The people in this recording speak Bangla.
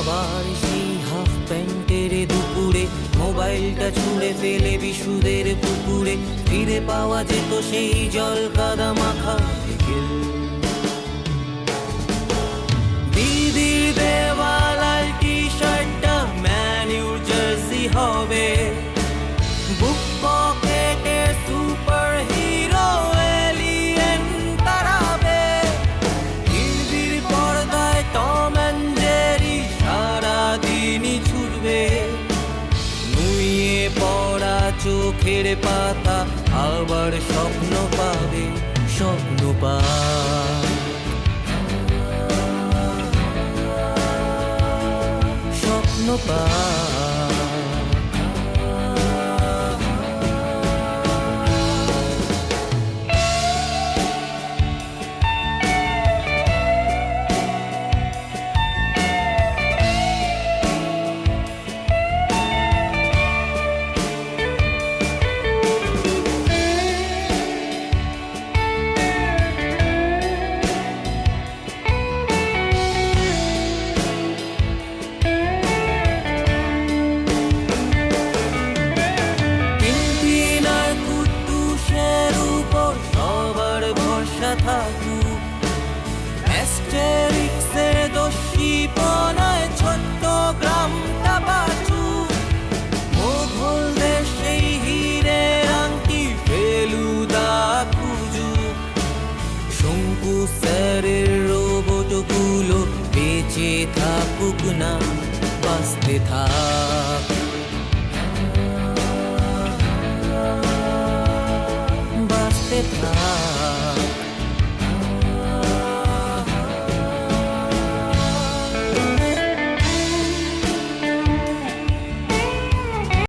আবার সেই হাফ প্যান্টের দুপুরে মোবাইলটা ছুঁড়ে ফেলে বিশুদের পুকুরে। ফিরে পাওয়া যেত সেই জল কাদা মাখা বিকেল। দিদির টি শার্টটা ম্যানিউর জার্সি হবে। বুক চোখের পাতা আবার স্বপ্ন পাবে স্বপ্ন পা। স্বপ্ন পা। স্যারের রোবটগুলো বেঁচে থাকুক না বাঁচতে থাক। বাঁচতে থাক।